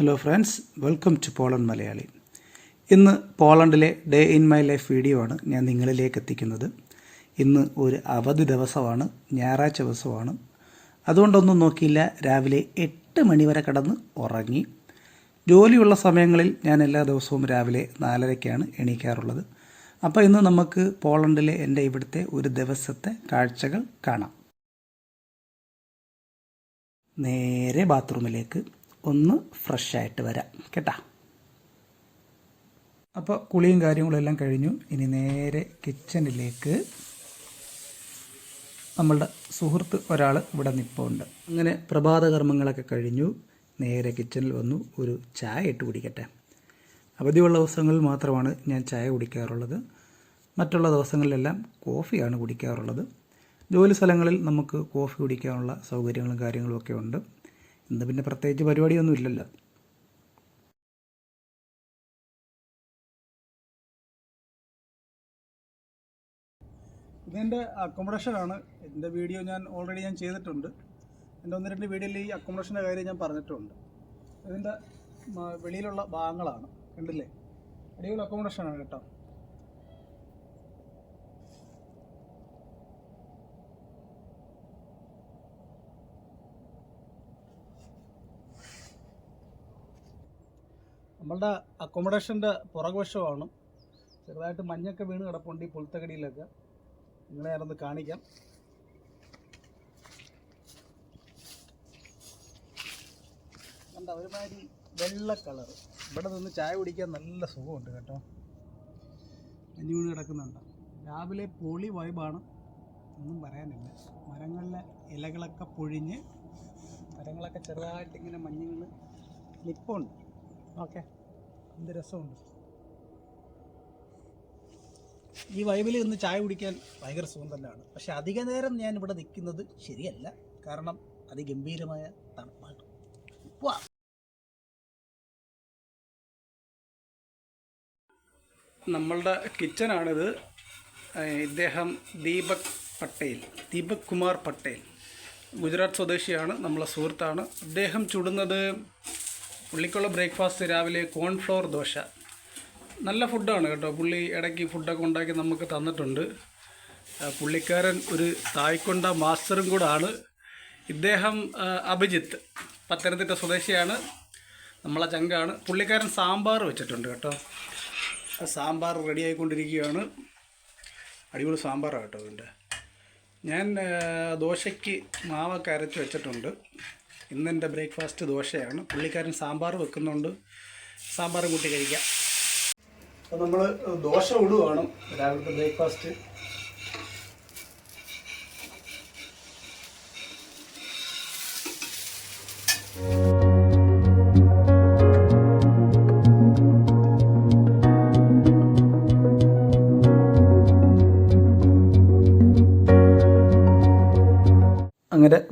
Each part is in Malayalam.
Hello friends welcome to Poland Malayali ഇന്ന് പോളണ്ടിലെ day in my life video ആണ് ഞാൻ നിങ്ങളിലേക്ക് എത്തിക്കുന്നത്. ഇന്ന് ഒരു അവധി ദിവസമാണ് ഞായറാഴ്ച ദിവസമാണ്. അതുകൊണ്ടൊന്നും നോക്കിയില്ല രാവിലെ എട്ട് മണി വരെ കിടന്ന് ഉറങ്ങി. ജോലിയുള്ള സമയങ്ങളിൽ ഞാൻ എല്ലാ ദിവസവും രാവിലെ നാലരയ്ക്കാണ് എണീക്കാറുള്ളത്. അപ്പോൾ ഇന്ന് നമുക്ക് പോളണ്ടിലെ എന്റെ ഇവിടുത്തെ ഒരു ദിവസത്തെ കാഴ്ചകൾ കാണാം. നേരെ ബാത്റൂമിലേക്ക്. ഒന്ന് ഫ്രഷ് ആയിട്ട് വരാം. കേട്ടാ? അപ്പോൾ കുളിയും കാര്യങ്ങളും എല്ലാം കഴിഞ്ഞു. ഇനി നേരെ കിച്ചണിലേക്ക് നമ്മളുടെ സുഹൃത്ത് ഒരാൾ ഇവിടെ നിൽപ്പുണ്ട് അങ്ങനെ പ്രഭാത കർമ്മങ്ങളൊക്കെ കഴിഞ്ഞു. നേരെ കിച്ചണിൽ വന്നു. ഒരു ചായ ഇട്ട് കുടിക്കട്ടെ. അവധിയുള്ള ദിവസങ്ങളിൽ മാത്രമാണ് ഞാൻ ചായ കുടിക്കാറുള്ളത്. മറ്റുള്ള ദിവസങ്ങളിലെല്ലാം കോഫിയാണ് കുടിക്കാറുള്ളത്. ജോലി സ്ഥലങ്ങളിൽ നമുക്ക് കോഫി കുടിക്കാനുള്ള സൗകര്യങ്ങളും കാര്യങ്ങളും ഒക്കെ ഉണ്ട്. ഇന്ന് പിന്നെ പ്രത്യേകിച്ച് പരിപാടിയൊന്നും ഇല്ലല്ലോ. ഇതെന്റെ അക്കോമഡേഷനാണ് എന്റെ വീഡിയോ ഞാൻ ഓൾറെഡി ഞാൻ ചെയ്തിട്ടുണ്ട്. എന്റെ ഒന്ന് രണ്ട് വീഡിയോയിൽ ഈ അക്കോമഡേഷന്റെ കാര്യം ഞാൻ പറഞ്ഞിട്ടുണ്ട്. ഇതിന്റെ വെളിയിലുള്ള ഭാഗങ്ങളാണ്. കണ്ടില്ലേ? അടിപൊളി അക്കോമഡേഷനാണ് കേട്ടോ. നമ്മളുടെ അക്കോമഡേഷന്റെ പുറകുവശമാണ്. ചെറുതായിട്ട് മഞ്ഞൊക്കെ വീണ് കിടപ്പുണ്ട് ഈ പുൽത്തകടിയിലൊക്കെ. നിങ്ങളെ ഞാനൊന്ന് കാണിക്കാം. കണ്ട ഒരുമാതിരി വെള്ള കളർ ഇവിടെ നിന്ന് ചായ കുടിക്കാൻ നല്ല സുഖമുണ്ട് കേട്ടോ. മഞ്ഞ് വീണ് കിടക്കുന്നുണ്ട്. രാവിലെ പൊളി വൈബാണ് ഒന്നും പറയാനില്ല. മരങ്ങളിലെ ഇലകളൊക്കെ പൊഴിഞ്ഞ് മരങ്ങളൊക്കെ ചെറുതായിട്ട് ഇങ്ങനെ വീണ് നിപ്പുണ്ട്. ഓക്കെ. എന്ത് രസമുണ്ട്. ഈ വൈബിൽ ഇന്ന് ചായ കുടിക്കാൻ ഭയങ്കര സുഖം തന്നെയാണ്. പക്ഷെ അധിക നേരം ഞാൻ ഇവിടെ നിൽക്കുന്നത് ശരിയല്ല. കാരണം അതിഗംഭീരമായ തണുപ്പാണ്. വാ. നമ്മളുടെ കിച്ചനാണിത്. ഇദ്ദേഹം ദീപക് പട്ടേൽ ദീപക് കുമാർ പട്ടേൽ. ഗുജറാത്ത് സ്വദേശിയാണ് നമ്മളെ സുഹൃത്താണ്. അദ്ദേഹം ചുടുന്നത് പുള്ളിക്കുള്ള ബ്രേക്ക്ഫാസ്റ്റ് രാവിലെ കോൺഫ്ലോർ ദോശ. നല്ല ഫുഡാണ് കേട്ടോ. പുള്ളി ഇടയ്ക്ക് ഫുഡൊക്കെ ഉണ്ടാക്കി നമുക്ക് തന്നിട്ടുണ്ട്. പുള്ളിക്കാരൻ ഒരു തായ്ക്കൊണ്ട മാസ്റ്ററും കൂടാണ്. ഇദ്ദേഹം അഭിജിത്ത് പത്തനംതിട്ട സ്വദേശിയാണ്. നമ്മളെ ചങ്കാണ്. പുള്ളിക്കാരൻ സാമ്പാർ വെച്ചിട്ടുണ്ട് കേട്ടോ. സാമ്പാർ റെഡി ആയിക്കൊണ്ടിരിക്കുകയാണ്. അടിപൊളി സാമ്പാറാണ് കേട്ടോ ഇതിന്റെ. ഞാൻ ദോശയ്ക്ക് മാവൊക്കെ അരച്ച് വെച്ചിട്ടുണ്ട്. ഇന്നെന്റെ ബ്രേക്ക്ഫാസ്റ്റ് ദോശയാണ്. പുള്ളിക്കാരൻ സാമ്പാർ വെക്കുന്നുണ്ട്. സാമ്പാർ കൂട്ടി കഴിക്കാം. അപ്പോൾ നമ്മൾ ദോശ ഇടുവാണ്. രാവിലത്തെ ബ്രേക്ക്ഫാസ്റ്റ്. അങ്ങനെ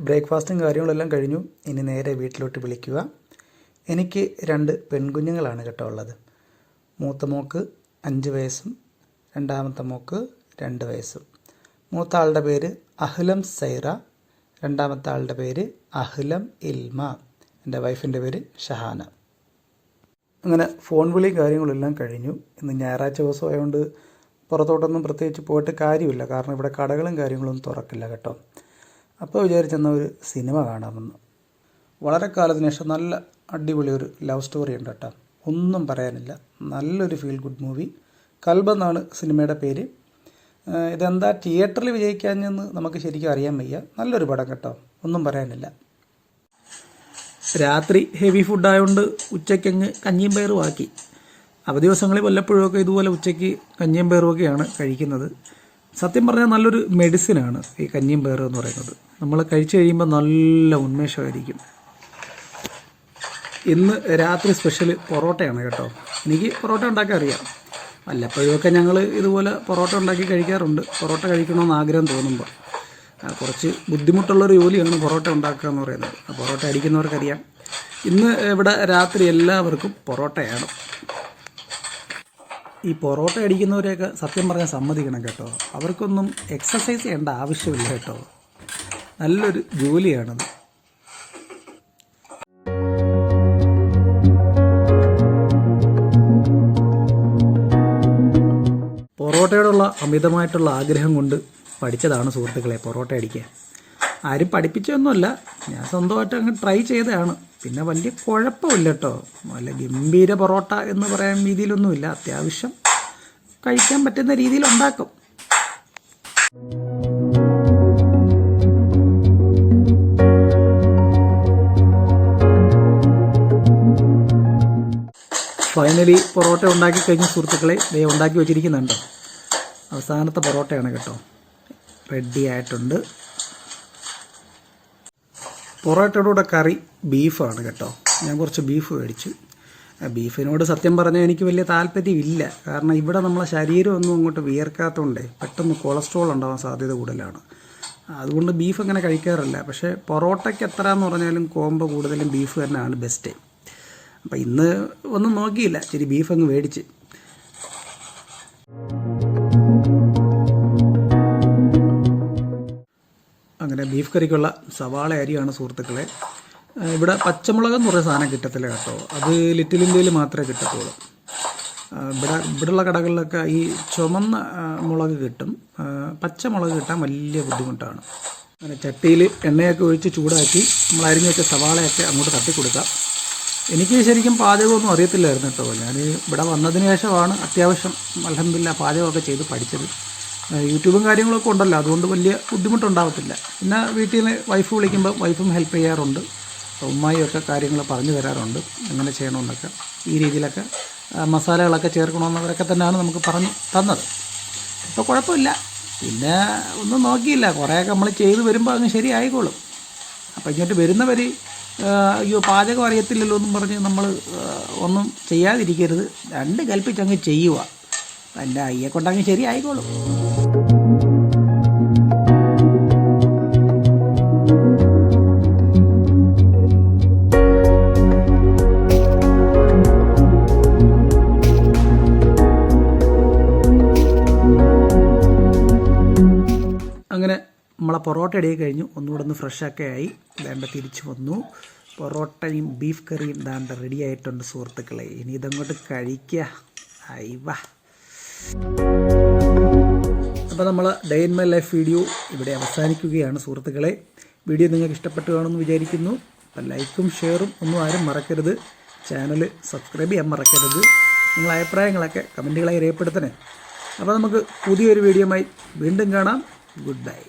ബ്രേക്ക്ഫാസ്റ്റും കാര്യങ്ങളെല്ലാം കഴിഞ്ഞു. ഇനി നേരെ വീട്ടിലോട്ട് വിളിക്കുക. എനിക്ക് രണ്ട് പെൺകുഞ്ഞുങ്ങളാണ് കേട്ടോ ഉള്ളത്. മൂത്ത മോക്ക് അഞ്ച് വയസ്സും രണ്ടാമത്തെ മോക്ക് രണ്ട് വയസ്സും. മൂത്ത ആളുടെ പേര് അഹ്ലം സൈറ. രണ്ടാമത്തെ ആളുടെ പേര് അഹ്ലം ഇൽമ. എന്റെ വൈഫിന്റെ പേര് ഷഹാന. അങ്ങനെ ഫോൺ വിളി കാര്യങ്ങളെല്ലാം കഴിഞ്ഞു. ഇന്ന് ഞായറാഴ്ച ദിവസം ആയതുകൊണ്ട് പുറത്തോട്ടൊന്നും പ്രത്യേകിച്ച് പോയിട്ട് കാര്യമില്ല. കാരണം ഇവിടെ കടകളും കാര്യങ്ങളൊന്നും തുറക്കില്ല കേട്ടോ. അപ്പോൾ വിചാരിച്ചെന്നാൽ ഒരു സിനിമ കാണാമെന്ന്. വളരെ കാലത്തിന് ശേഷം നല്ല അടിപൊളി ഒരു ലവ് സ്റ്റോറി ഉണ്ട് കേട്ടോ. ഒന്നും പറയാനില്ല. നല്ലൊരു ഫീൽ ഗുഡ് മൂവി കൽബെന്നാണ് സിനിമയുടെ പേര്. ഇതെന്താ തിയേറ്ററിൽ വിജയിക്കാഞ്ഞെന്ന് നമുക്ക് ശരിക്കും അറിയാൻ വയ്യ. നല്ലൊരു പടം കേട്ടോ. ഒന്നും പറയാനില്ല. രാത്രി ഹെവി ഫുഡായതുകൊണ്ട് ഉച്ചയ്ക്കങ്ങ് കഞ്ഞിയും പയറും ആക്കി. അവധി ദിവസങ്ങളിൽ വല്ലപ്പോഴുമൊക്കെ ഇതുപോലെ ഉച്ചയ്ക്ക് കഞ്ഞിയും പയറുമൊക്കെയാണ് കഴിക്കുന്നത്. സത്യം പറഞ്ഞാൽ നല്ലൊരു മെഡിസിനാണ് ഈ കഞ്ഞിയും പയറും എന്ന് പറയുന്നത്. നമ്മൾ കഴിച്ചു കഴിയുമ്പോൾ നല്ല ഉന്മേഷമായിരിക്കും. ഇന്ന് രാത്രി സ്പെഷ്യൽ പൊറോട്ടയാണ് കേട്ടോ. എനിക്ക് പൊറോട്ട ഉണ്ടാക്കാൻ അറിയാം. വല്ലപ്പോഴുമൊക്കെ ഞങ്ങൾ ഇതുപോലെ പൊറോട്ട ഉണ്ടാക്കി കഴിക്കാറുണ്ട്. പൊറോട്ട കഴിക്കണമെന്ന് ആഗ്രഹം തോന്നുമ്പോൾ കുറച്ച് ബുദ്ധിമുട്ടുള്ളൊരു ജോലിയാണ് പൊറോട്ട ഉണ്ടാക്കുക എന്ന് പറയുന്നത്. പൊറോട്ട അടിക്കുന്നവർക്കറിയാം. ഇന്ന് ഇവിടെ രാത്രി എല്ലാവർക്കും പൊറോട്ടയാണ്. ഈ പൊറോട്ട അടിക്കുന്നവരെയൊക്കെ സത്യം പറഞ്ഞാൽ സമ്മതിക്കണം കേട്ടോ. അവർക്കൊന്നും എക്സസൈസ് ചെയ്യേണ്ട ആവശ്യമില്ല കേട്ടോ. നല്ലൊരു ജോലിയാണത്. പൊറോട്ടയോടുള്ള അമിതമായിട്ടുള്ള ആഗ്രഹം കൊണ്ട് പഠിച്ചതാണ് സുഹൃത്തുക്കളെ പൊറോട്ട അടിക്കാൻ. ആരും പഠിപ്പിച്ചൊന്നുമല്ല ഞാൻ സ്വന്തമായിട്ട് അങ്ങ് ട്രൈ ചെയ്തതാണ്. പിന്നെ വലിയ കുഴപ്പമില്ല കേട്ടോ നല്ല ഗംഭീര പൊറോട്ട എന്ന് പറയാൻ രീതിയിലൊന്നുമില്ല. അത്യാവശ്യം കഴിക്കാൻ പറ്റുന്ന രീതിയിൽ ഉണ്ടാക്കും ഫൈനലി പൊറോട്ട ഉണ്ടാക്കി കഴിഞ്ഞ സുഹൃത്തുക്കളെ ദേ ഉണ്ടാക്കി വെച്ചിരിക്കുന്നുണ്ടോ. അവസാനത്തെ പൊറോട്ടയാണ് കേട്ടോ. റെഡി ആയിട്ടുണ്ട്. പൊറോട്ടയുടെ കറി ബീഫാണ് കേട്ടോ. ഞാൻ കുറച്ച് ബീഫ് മേടിച്ചു. ബീഫിനോട് സത്യം പറഞ്ഞാൽ എനിക്ക് വലിയ താല്പര്യമില്ല. കാരണം ഇവിടെ നമ്മളെ ശരീരം ഒന്നും അങ്ങോട്ട് വിയർക്കാത്തതുകൊണ്ടേ പെട്ടെന്ന് കൊളസ്ട്രോൾ ഉണ്ടാവാൻ സാധ്യത കൂടുതലാണ്. അതുകൊണ്ട് ബീഫ് അങ്ങനെ കഴിക്കാറില്ല. പക്ഷേ പൊറോട്ടയ്ക്ക് എത്ര എന്ന് പറഞ്ഞാലും കോമ്പ് കൂടുതലും ബീഫ് തന്നെയാണ് ബെസ്റ്റ് അപ്പം ഇന്ന് ഒന്നും നോക്കിയില്ല. ശരി ബീഫ് അങ്ങ് മേടിച്ച്. അങ്ങനെ ബീഫ് കറിക്കുള്ള സവാള അരിയാണ് സുഹൃത്തുക്കളെ. ഇവിടെ പച്ചമുളക് എന്ന് പറയുന്ന സാധനം കിട്ടത്തില്ല കേട്ടോ. അത് ലിറ്റിൽ ഇന്ത്യയിൽ മാത്രമേ കിട്ടത്തുള്ളൂ. ഇവിടെ ഇവിടെയുള്ള കടകളിലൊക്കെ ഈ ചുമന്ന മുളക് കിട്ടും. പച്ചമുളക് കിട്ടാൻ വലിയ ബുദ്ധിമുട്ടാണ്. അങ്ങനെ ചട്ടിയിൽ എണ്ണയൊക്കെ ഒഴിച്ച് ചൂടാക്കി നമ്മൾ അരിഞ്ഞ് വെച്ച സവാളയൊക്കെ അങ്ങോട്ട് തട്ടി കൊടുക്കാം. എനിക്ക് ശരിക്കും പാചകമൊന്നും അറിയത്തില്ലായിരുന്നു കേട്ടോ. ഞാൻ ഇവിടെ വന്നതിന് ശേഷമാണ് അത്യാവശ്യം അലഹമില്ല പാചകമൊക്കെ ചെയ്ത് പഠിച്ചത്. യൂട്യൂബും കാര്യങ്ങളൊക്കെ ഉണ്ടല്ലോ. അതുകൊണ്ട് വലിയ ബുദ്ധിമുട്ടുണ്ടാവത്തില്ല. പിന്നെ വീട്ടിൽ നിന്ന് വൈഫ് വിളിക്കുമ്പോൾ വൈഫും ഹെൽപ്പ് ചെയ്യാറുണ്ട്. ഉമ്മായിയൊക്കെ കാര്യങ്ങൾ പറഞ്ഞു തരാറുണ്ട്. എങ്ങനെ ചെയ്യണമെന്നൊക്കെ ഈ രീതിയിലൊക്കെ മസാലകളൊക്കെ ചേർക്കണമെന്നവരൊക്കെ തന്നെയാണ് നമുക്ക് പറഞ്ഞു തന്നത്. ഇപ്പോൾ കുഴപ്പമില്ല. പിന്നെ ഒന്നും നോക്കിയില്ല. കുറേയൊക്കെ നമ്മൾ ചെയ്ത് വരുമ്പോൾ അങ്ങ് ശരിയായിക്കോളും. അപ്പോൾ ഇങ്ങോട്ട് വരുന്നവർ അയ്യോ പാചകം അറിയത്തില്ലല്ലോ എന്നും പറഞ്ഞ് നമ്മൾ ഒന്നും ചെയ്യാതിരിക്കരുത്. രണ്ട് കൽപ്പിച്ചങ്ങ് ചെയ്യുക എന്റെ അയ്യെ കൊണ്ടങ്ങ് ശരിയായിക്കോളും. അങ്ങനെ നമ്മളെ പൊറോട്ട ഇടയിൽ കഴിഞ്ഞു. ഒന്നുകൂടെ ഒന്ന് ഫ്രഷൊക്കെ ആയി. ദാണ്ട തിരിച്ചു വന്നു. പൊറോട്ടയും ബീഫ് കറിയും ദാണ്ട റെഡി ആയിട്ടുണ്ട് സുഹൃത്തുക്കളെ. ഇനി ഇതങ്ങോട്ട് കഴിക്കുക അയവ അപ്പോൾ നമ്മൾ day in my life video ഇവിടെ അവസാനിക്കുകയാണ് സുഹൃത്തുക്കളെ. വീഡിയോ നിങ്ങൾക്ക് ഇഷ്ടപ്പെട്ടു കാണുമെന്ന് വിചാരിക്കുന്നു. അപ്പം ലൈക്കും ഷെയറും ഒന്നും ആരും മറക്കരുത്. ചാനൽ സബ്സ്ക്രൈബ് ചെയ്യാൻ മറക്കരുത്. നിങ്ങളെ അഭിപ്രായങ്ങളൊക്കെ കമന്റുകളായി രേഖപ്പെടുത്തണേ. അപ്പോൾ നമുക്ക് പുതിയൊരു വീഡിയോയുമായി വീണ്ടും കാണാം. Good bye